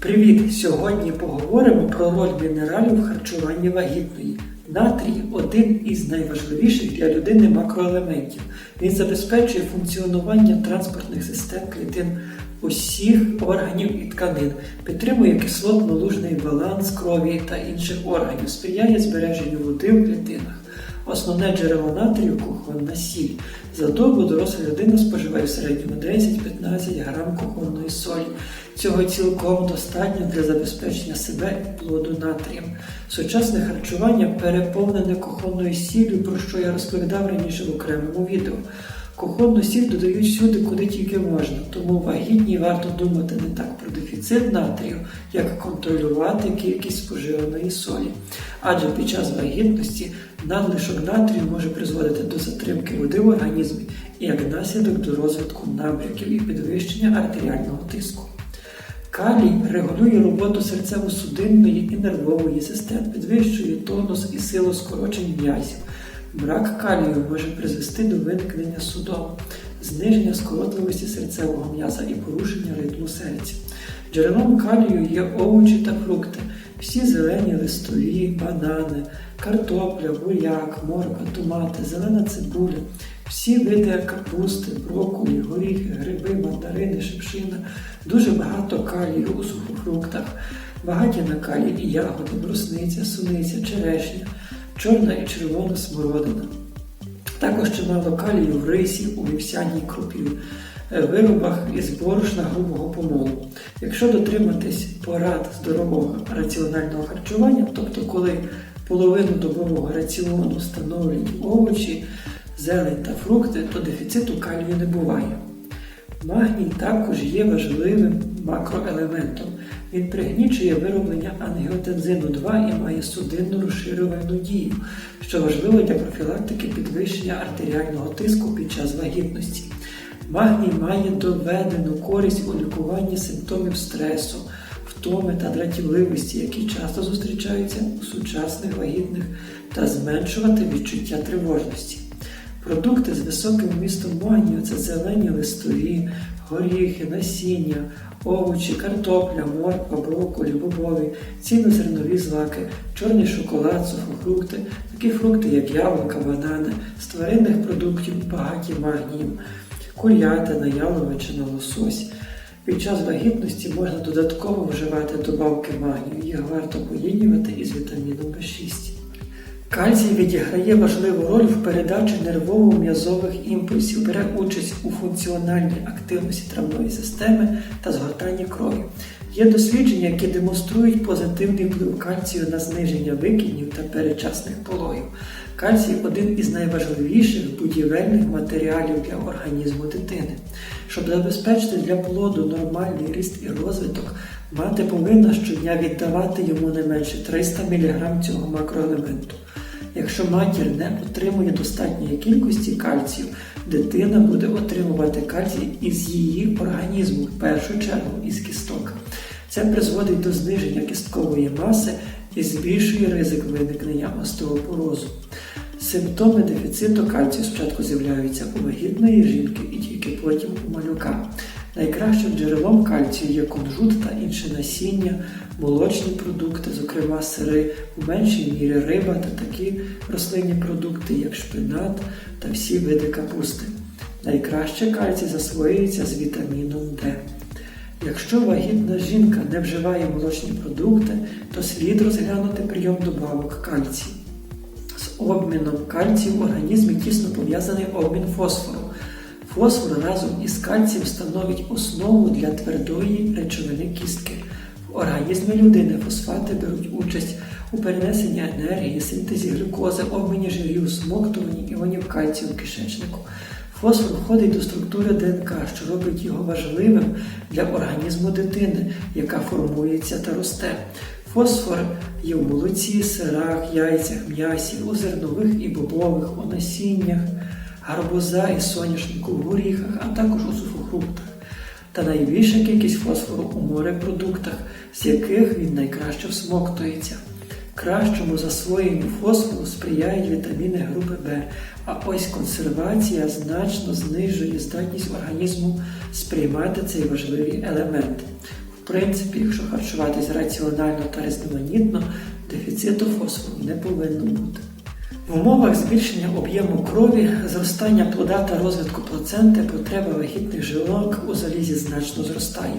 Привіт! Сьогодні поговоримо про роль мінералів в харчуванні вагітної. Натрій один із найважливіших для людини макроелементів. Він забезпечує функціонування транспортних систем клітин усіх органів і тканин, підтримує кислотно-лужний баланс крові та інших органів, сприяє збереженню води в клітинах. Основне джерело натрію кухонна сіль. За добу доросла людина споживає в середньому 10-15 грам кухонної солі. Цього цілком достатньо для забезпечення себе і плоду натрієм. Сучасне харчування переповнене кухонною сіллю, про що я розповідав раніше в окремому відео. Кухонну сіль додають всюди, куди тільки можна, тому вагітній варто думати не так про дефіцит натрію, як контролювати кількість споживаної солі. Адже під час вагітності надлишок натрію може призводити до затримки води в організмі і як наслідок до розвитку набряків і підвищення артеріального тиску. Калій регулює роботу серцево-судинної і нервової систем, підвищує тонус і силу скорочень м'язів. Брак калію може призвести до виникнення судом, зниження скоротливості серцевого м'яза і порушення ритму серця. Джерелом калію є овочі та фрукти, всі зелені листові, банани, картопля, буряк, морква, томати, зелена цибуля, всі види капусти, брокколі, горіхи, гриби, мандарини, шипшина, дуже багато калію у сухофруктах, багаті на калій і ягоди, брусниця, суниця, черешня, чорна і червона смородина. Також чимало калію в рисі, у вівсяній крупі, е, виробах із борошна грубого помолу. Якщо дотриматись порад здорового раціонального харчування, тобто коли половину добового раціону становлять овочі, зелень та фрукти, то дефіциту калію не буває. Магній також є важливим макроелементом. Він пригнічує вироблення ангіотензину 2 і має судинну розширювальну дію, що важливо для профілактики підвищення артеріального тиску під час вагітності. Магній має доведену користь у лікуванні симптомів стресу, втоми та дратівливості, які часто зустрічаються у сучасних вагітних, та зменшувати відчуття тривожності. Продукти з високим вмістом магнію це зелені листові, горіхи, насіння, овочі, картопля, морква, брокколі, бобові, ціннозернові злаки, чорний шоколад, сухофрукти, такі фрукти, як яблука, банани, з тваринних продуктів багаті магнієм, курятина, яловичина, лосось. Під час вагітності можна додатково вживати добавки магнію. Їх варто поєднувати із вітаміном В6. Кальцій відіграє важливу роль в передачі нервово-м'язових імпульсів, бере участь у функціональній активності травної системи та згортанні крові. Є дослідження, які демонструють позитивний вплив кальцію на зниження викиднів та передчасних пологів. Кальцій один із найважливіших будівельних матеріалів для організму дитини. Щоб забезпечити для плоду нормальний ріст і розвиток, мати повинна щодня віддавати йому не менше 300 мг цього макроелементу. Якщо матір не отримує достатньої кількості кальцію, дитина буде отримувати кальцій із її організму, в першу чергу із кісток. Це призводить до зниження кісткової маси і збільшує ризик виникнення остеопорозу. Симптоми дефіциту кальцію спочатку з'являються у вагітної жінки і тільки потім у малюка. Найкращим джерелом кальцію є кунжут та інше насіння, молочні продукти, зокрема сири, у меншій мірі риба та такі рослинні продукти, як шпинат та всі види капусти. Найкраще кальцій засвоюється з вітаміном Д. Якщо вагітна жінка не вживає молочні продукти, то слід розглянути прийом добавок кальцію. З обміном кальцію в організмі тісно пов'язаний обмін фосфору. Фосфор разом із кальцієм становить основу для твердої речовини кістки. В організмі людини фосфати беруть участь у перенесенні енергії, синтезі глюкози, обміні жирів, смоктуванні іонів кальцію в кишечнику. Фосфор входить до структури ДНК, що робить його важливим для організму дитини, яка формується та росте. Фосфор є в молоці, сирах, яйцях, м'ясі, у зернових і бобових, у насіннях, гарбуза і соняшнику, в горіхах, а також у сухофруктах. Та найбільша кількість фосфору у морепродуктах, з яких він найкраще всмоктується. Кращому засвоєнню фосфору сприяють вітаміни групи В, а ось консервація значно знижує здатність організму сприймати цей важливий елемент. В принципі, якщо харчуватись раціонально та різноманітно, дефіциту фосфору не повинно бути. В умовах збільшення об'єму крові, зростання плода та розвитку плаценти потреба вагітних жилок у залізі значно зростає.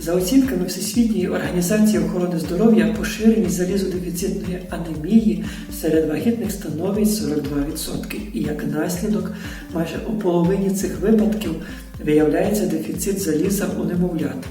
За оцінками Всесвітньої організації охорони здоров'я, поширеність залізодефіцитної анемії серед вагітних становить 42%. І як наслідок, майже у половині цих випадків виявляється дефіцит заліза у немовлят.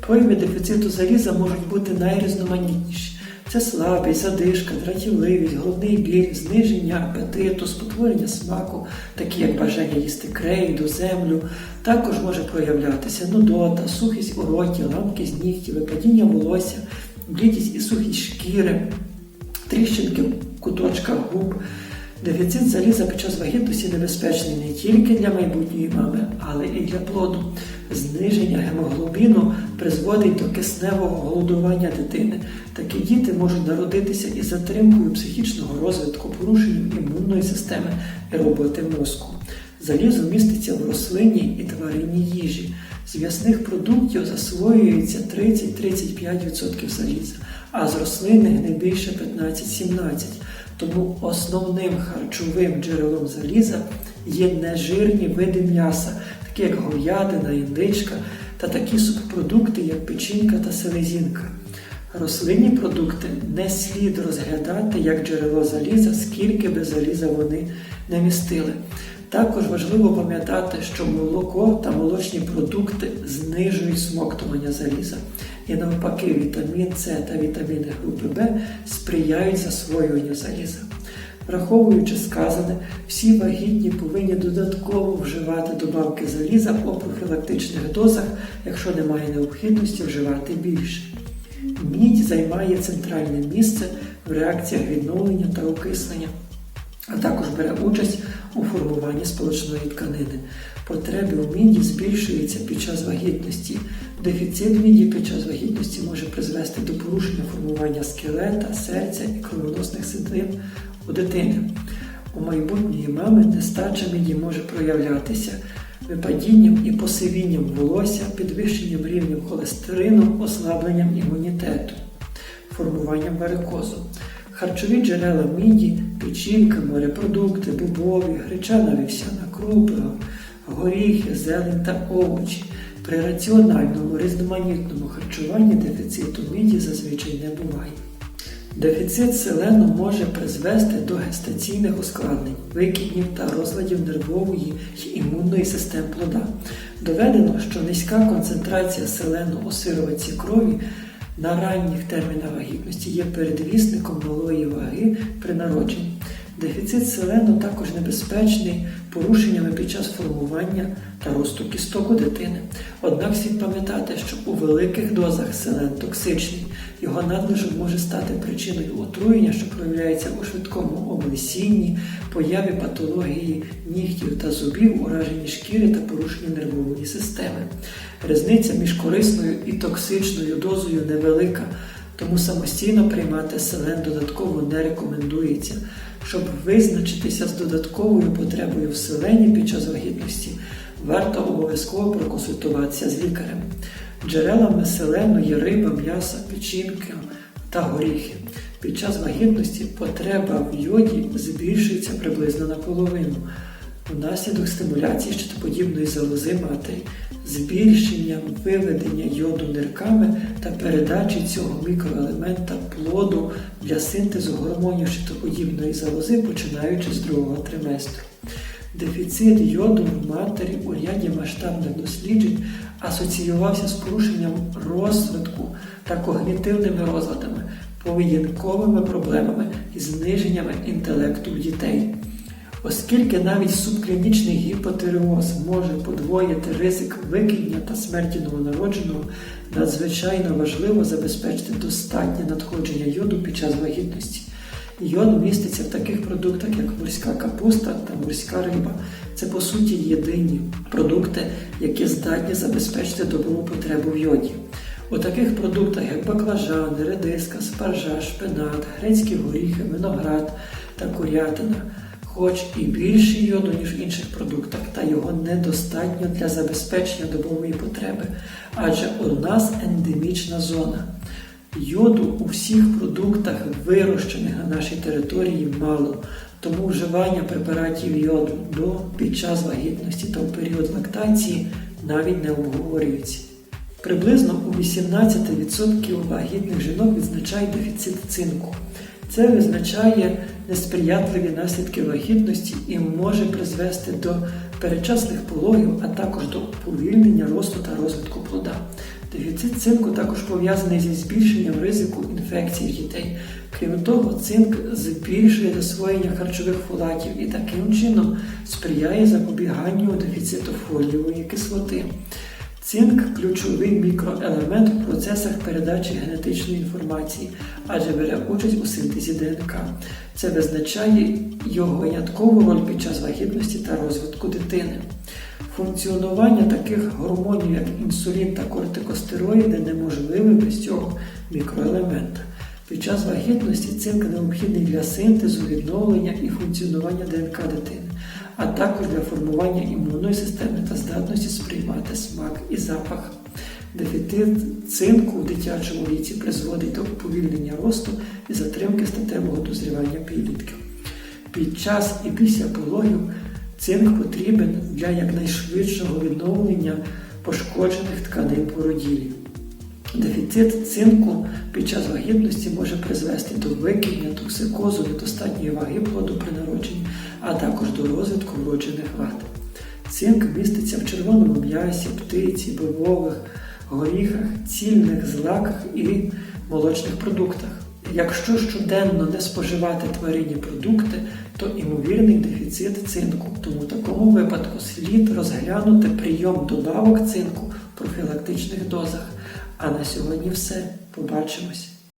Прояви дефіциту заліза можуть бути найрізноманітніші. Це слабість, задишка, дратівливість, головний біль, зниження апетиту, спотворення смаку, такі як бажання їсти крейду, землю. Також може проявлятися нудота, сухість у роті, ламкість нігтів, випадіння волосся, блідість і сухість шкіри, тріщинки в куточках губ. Дефіцит заліза під час вагітності небезпечний не тільки для майбутньої мами, але і для плоду. Зниження гемоглобіну призводить до кисневого голодування дитини. Такі діти можуть народитися із затримкою психічного розвитку, порушенням імунної системи і роботи мозку. Залізо міститься в рослинній і тваринній їжі. З м'ясних продуктів засвоюється 30-35% заліза, а з рослинних не більше 15-17%. Тому основним харчовим джерелом заліза є нежирні види м'яса, такі як говядина, індичка та такі субпродукти, як печінка та селезінка. Рослинні продукти не слід розглядати як джерело заліза, скільки би заліза вони не містили. Також важливо пам'ятати, що молоко та молочні продукти знижують смоктування заліза. І навпаки, вітамін С та вітаміни групи Б сприяють засвоюванню заліза. Враховуючи сказане, всі вагітні повинні додатково вживати добавки заліза у профілактичних дозах, якщо немає необхідності вживати більше. Мідь займає центральне місце в реакціях відновлення та окислення, а також бере участь у формуванні сполучної тканини. Потреби у міді збільшуються під час вагітності. Дефіцит міді під час вагітності може призвести до порушення формування скелета, серця і кровоносних судин у дитини. У майбутньої мами нестача міді може проявлятися випадінням і посивінням волосся, підвищенням рівнів холестерину, ослабленням імунітету, формуванням варикозу. Харчові джерела міді, печінка, морепродукти, бобові, гречана вівсяна крупа, горіхи, зелень та овочі. При раціональному різноманітному харчуванні дефіциту міді зазвичай не буває. Дефіцит селену може призвести до гестаційних ускладнень, викиднів та розладів нервової й імунної систем плода. Доведено, що низька концентрація селену у сироватці крові на ранніх термінах вагітності є передвісником малої ваги при народженні. Дефіцит селену також небезпечний порушеннями під час формування та росту кісток у дитини. Однак слід пам'ятати, що у великих дозах селен токсичний, його надлишок може стати причиною отруєння, що проявляється у швидкому облесінні, появі патології нігтів та зубів, ураженні шкіри та порушенні нервової системи. Різниця між корисною і токсичною дозою невелика. Тому самостійно приймати селен додатково не рекомендується. Щоб визначитися з додатковою потребою в селені під час вагітності, варто обов'язково проконсультуватися з лікарем. Джерелами селену є риба, м'ясо, печінки та горіхи. Під час вагітності потреба в йоді збільшується приблизно наполовину. Внаслідок стимуляції щитоподібної залози матері, збільшення виведення йоду нирками та передачі цього мікроелемента плоду для синтезу гормонів щитоподібної залози, починаючи з другого триместру. Дефіцит йоду в матері у ряді масштабних досліджень асоціювався з порушенням розвитку та когнітивними розладами, поведінковими проблемами і зниженнями інтелекту дітей. Оскільки навіть субклінічний гіпотереоз може подвоїти ризик викидня та смерті новонародженого, надзвичайно важливо забезпечити достатнє надходження йоду під час вагітності. Йод міститься в таких продуктах, як морська капуста та морська риба. Це по суті єдині продукти, які здатні забезпечити добру потребу в йоді. У таких продуктах, як баклажани, редиска, спаржа, шпинат, грецькі горіхи, виноград та курятина хоч і більше йоду, ніж в інших продуктах, та його недостатньо для забезпечення добової потреби, адже у нас ендемічна зона. Йоду у всіх продуктах, вирощених на нашій території, мало, тому вживання препаратів йоду до під час вагітності та у період лактації навіть не обговорюється. Приблизно у 18% вагітних жінок відзначають дефіцит цинку. Це визначає несприятливі наслідки вагітності і може призвести до передчасних пологів, а також до уповільнення росту та розвитку плода. Дефіцит цинку також пов'язаний зі збільшенням ризику інфекцій дітей. Крім того, цинк збільшує засвоєння харчових фолатів і таким чином сприяє запобіганню дефіциту фолієвої кислоти. Цинк ключовий мікроелемент в процесах передачі генетичної інформації, адже бере участь у синтезі ДНК. Це визначає його виняткову роль під час вагітності та розвитку дитини. Функціонування таких гормонів, як інсулін та кортикостероїди, неможливе без цього мікроелемента. Під час вагітності цинк необхідний для синтезу, відновлення і функціонування ДНК дитини, а також для формування імунної системи та здатності сприймати смак і запах. Дефіцит цинку в дитячому віці призводить до уповільнення росту і затримки статевого дозрівання підлітків. Під час і після пологів цинк потрібен для якнайшвидшого відновлення пошкоджених тканин породілі. Дефіцит цинку під час вагітності може призвести до викидення, токсикозу, недостатньої ваги плоду при народженні, а також до розвитку вроджених вад. Цинк міститься в червоному м'ясі, птиці, бобових, горіхах, цільних злаках і молочних продуктах. Якщо щоденно не споживати тваринні продукти, то імовірний дефіцит цинку. Тому в такому випадку слід розглянути прийом добавок цинку в профілактичних дозах. А на сьогодні все. Побачимось!